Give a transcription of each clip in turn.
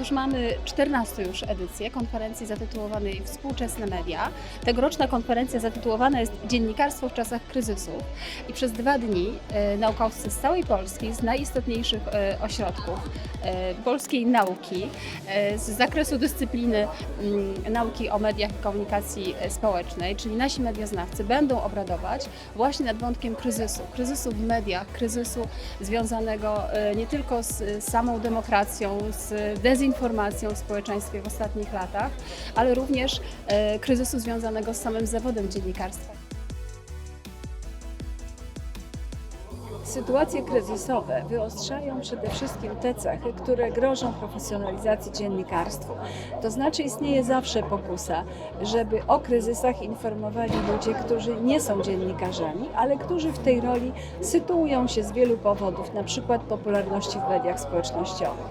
Otóż mamy 14 już edycję konferencji zatytułowanej Współczesne media. Tegoroczna konferencja zatytułowana jest Dziennikarstwo w czasach kryzysu i przez dwa dni e, naukowcy z całej Polski, z najistotniejszych e, ośrodków e, polskiej nauki, z zakresu dyscypliny mm, nauki o mediach i komunikacji społecznej, czyli nasi medioznawcy, będą obradować właśnie nad wątkiem kryzysu. Kryzysu w mediach, kryzysu związanego nie tylko z samą demokracją, z dezinformacją w społeczeństwie w ostatnich latach, ale również e, kryzysu związanego z samym zawodem dziennikarstwa. Sytuacje kryzysowe wyostrzają przede wszystkim te cechy, które grożą profesjonalizacji dziennikarstwu. To znaczy istnieje zawsze pokusa, żeby o kryzysach informowali ludzie, którzy nie są dziennikarzami, ale którzy w tej roli sytuują się z wielu powodów, na przykład popularności w mediach społecznościowych.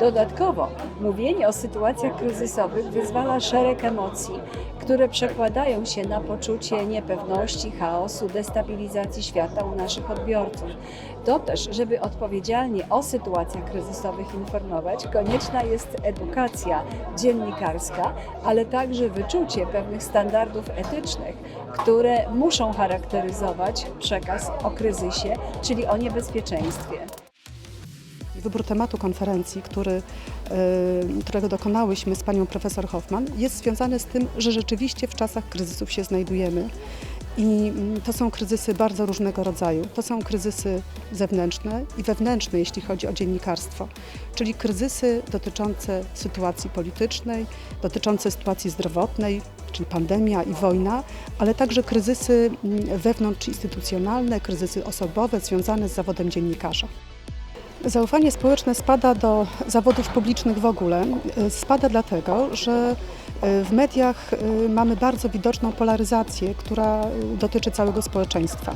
Dodatkowo mówienie o sytuacjach kryzysowych wyzwala szereg emocji, które przekładają się na poczucie niepewności, chaosu, destabilizacji świata u naszych odbiorców. To też, żeby odpowiedzialnie o sytuacjach kryzysowych informować, konieczna jest edukacja dziennikarska, ale także wyczucie pewnych standardów etycznych, które muszą charakteryzować przekaz o kryzysie, czyli o niebezpieczeństwie. Wybór tematu konferencji, który, y, którego dokonałyśmy z panią profesor Hoffman, jest związany z tym, że rzeczywiście w czasach kryzysów się znajdujemy. I mm, to są kryzysy bardzo różnego rodzaju. To są kryzysy zewnętrzne i wewnętrzne, jeśli chodzi o dziennikarstwo, czyli kryzysy dotyczące sytuacji politycznej, dotyczące sytuacji zdrowotnej, czyli pandemia i wojna, ale także kryzysy mm, wewnątrzinstytucjonalne, kryzysy osobowe związane z zawodem dziennikarza. Zaufanie społeczne spada do zawodów publicznych w ogóle. Spada dlatego, że w mediach y, mamy bardzo widoczną polaryzację, która y, dotyczy całego społeczeństwa.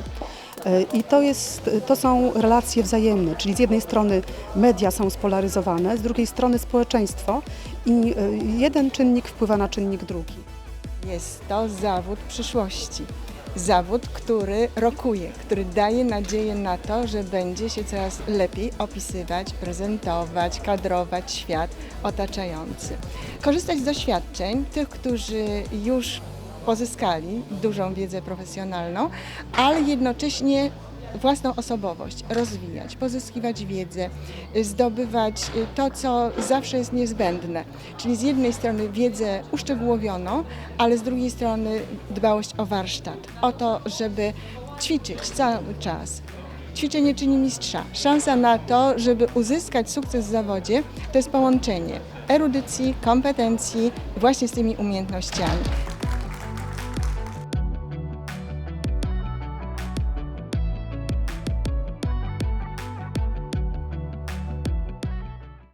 Y, I to, jest, to są relacje wzajemne, czyli z jednej strony media są spolaryzowane, z drugiej strony społeczeństwo i y, jeden czynnik wpływa na czynnik drugi. Jest to zawód przyszłości. Zawód, który rokuje, który daje nadzieję na to, że będzie się coraz lepiej opisywać, prezentować, kadrować świat otaczający. Korzystać z doświadczeń tych, którzy już pozyskali dużą wiedzę profesjonalną, ale jednocześnie własną osobowość rozwijać, pozyskiwać wiedzę, y, zdobywać y, to, co zawsze jest niezbędne. Czyli z jednej strony wiedzę uszczegółowioną, ale z drugiej strony dbałość o warsztat, o to, żeby ćwiczyć cały czas. Ćwiczenie czyni mistrza. Szansa na to, żeby uzyskać sukces w zawodzie, to jest połączenie erudycji, kompetencji właśnie z tymi umiejętnościami.